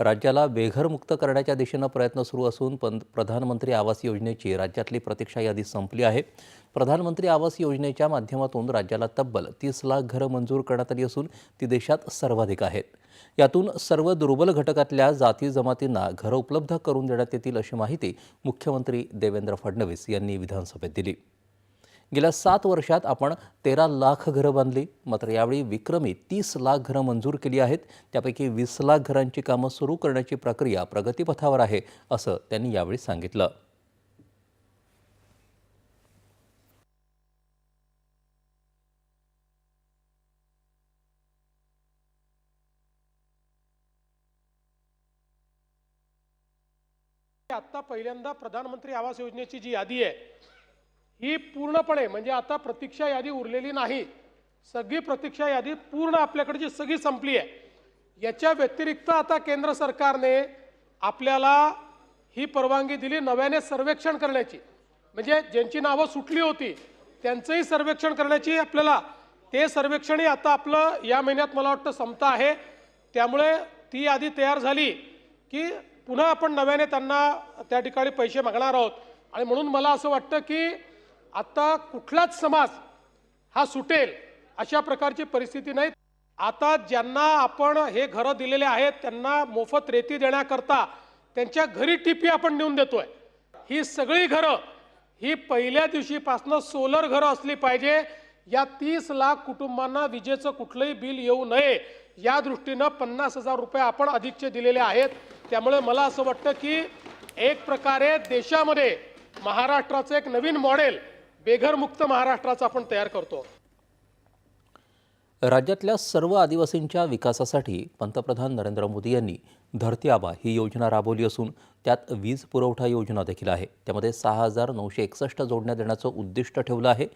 राज्याला बेघरमुक्त करण्याच्या दिशेनं प्रयत्न सुरू असून पं प्रधानमंत्री आवास योजनेची राज्यातली प्रतीक्षा यादी संपली आहे. प्रधानमंत्री आवास योजनेच्या माध्यमातून राज्याला तब्बल तीस लाख घरं मंजूर करण्यात आली असून ती देशात सर्वाधिक आहेत. यातून सर्व दुर्बल घटकातल्या जाती जमातींना घरं उपलब्ध करून देण्यात येतील अशी माहिती मुख्यमंत्री देवेंद्र फडणवीस यांनी विधानसभेत दिली. गेल्या सात वर्षात आपण तेरा लाख घरं बांधली. मात्र यावेळी विक्रमी तीस लाख घरं मंजूर केली आहेत. त्यापैकी वीस लाख घरांची कामं सुरू करण्याची प्रक्रिया प्रगतीपथावर आहे असं त्यांनी यावेळी सांगितलं. आता पहिल्यांदा प्रधानमंत्री आवास योजनेची जी यादी आहे ही पूर्णपणे म्हणजे आता प्रतीक्षा यादी उरलेली नाही. सगळी प्रतीक्षा यादी पूर्ण आपल्याकडची सगळी संपली आहे. याच्या व्यतिरिक्त आता केंद्र सरकारने आपल्याला ही परवानगी दिली नव्याने सर्वेक्षण करण्याची. म्हणजे ज्यांची नावं सुटली होती त्यांचंही सर्वेक्षण करण्याची आपल्याला ते सर्वेक्षणही आता आपलं या महिन्यात मला वाटतं संपतं आहे. त्यामुळे ती यादी तयार झाली की पुन्हा आपण नव्याने त्यांना त्या ठिकाणी पैसे मागणार आहोत. आणि म्हणून मला असं वाटतं की आता कुठलाच समाज हा सुटेल अशा प्रकारची परिस्थिती नाही आता ज्यांना आपण हे घरं दिलेले आहेत त्यांना मोफत रेती देण्याकरता त्यांच्या घरी टिपी आपण नेऊन देतोय. ही सगळी घरं ही पहिल्या दिवशीपासनं सोलर घरं असली पाहिजे. या तीस लाख कुटुंबांना विजेचं कुठलंही बिल येऊ नये. या दृष्टीनं पन्नास हजार रुपये आपण अधिकचे दिलेले आहेत. त्यामुळे मला असं वाटतं की एक प्रकारे देशामध्ये महाराष्ट्राचं एक नवीन मॉडेल बेघरमुक्त महाराष्ट्राचा आपण तयार करतो. राज्यातल्या सर्व आदिवासींच्या विकासासाठी पंतप्रधान नरेंद्र मोदी यांनी धरती आबा ही योजना राबवली असून त्यात वीज पुरवठा योजना देखील आहे. त्यामध्ये सहा हजार नऊशे एकसष्ट जोडण्या देण्याचं उद्दिष्ट ठेवलं आहे.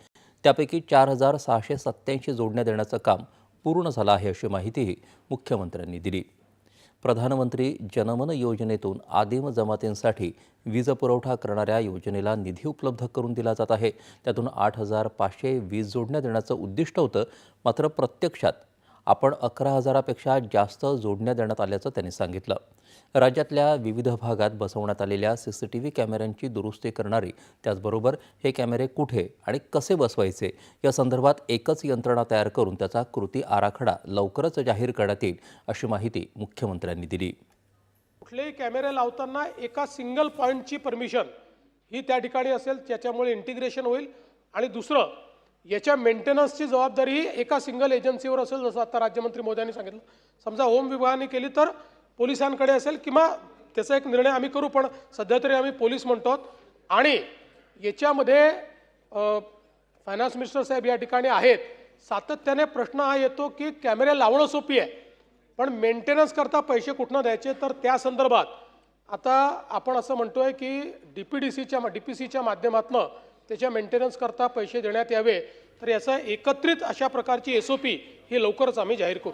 त्यापैकी चार हजार सहाशे सत्त्याऐंशी जोडण्या देण्याचं काम पूर्ण झालं आहे अशी माहितीही मुख्यमंत्र्यांनी दिली. प्रधानमंत्री जनमन योजनेतून आदिम जमातींसाठी वीज पुरवठा करणाऱ्या योजनेला निधी उपलब्ध करून दिला जात आहे. त्यातून आठ हजार पाचशे वीज जोडण्या देण्याचं उद्दिष्ट होतं. मात्र प्रत्यक्षात आपण अकरा हजारापेक्षा जास्त जोडण्या देण्यात आल्याचं त्यांनी सांगितलं. राज्यातल्या विविध भागात बसवण्यात आलेल्या सी सी टी व्ही कॅमेऱ्यांची दुरुस्ती करणारी त्याचबरोबर हे कॅमेरे कुठे आणि कसे बसवायचे या संदर्भात एकच यंत्रणा तयार करून त्याचा कृती आराखडा लवकरच जाहीर करण्यात येईल अशी माहिती मुख्यमंत्र्यांनी दिली. कुठलेही कॅमेरे लावताना एका सिंगल पॉईंटची परमिशन ही त्या ठिकाणी असेल त्याच्यामुळे इंटिग्रेशन होईल. आणि दुसरं याच्या मेंटेनन्सची जबाबदारी ही एका सिंगल एजन्सीवर असेल जसं आता राज्यमंत्री मोदी सांगितलं. समजा होम विभागाने केली तर पोलिसांकडे असेल किंवा त्याचा एक निर्णय आम्ही करू पण सध्या तरी आम्ही पोलीस म्हणतो. आणि याच्यामध्ये फायनान्स मिनिस्टर साहेब या ठिकाणी आहेत. सातत्याने प्रश्न हा येतो की कॅमेरे लावणं सोपी आहे पण मेंटेनन्स करता पैसे कुठनं द्यायचे? तर त्या संदर्भात. आता आपण असं म्हणतोय की डी पी डी सीच्या डी पी सीच्या माध्यमातून त्याच्या मेंटेनन्सकरता पैसे देण्यात यावे तर याचा एकत्रित अशा प्रकारची एस ओ पी ही लवकरच आम्ही जाहीर करू.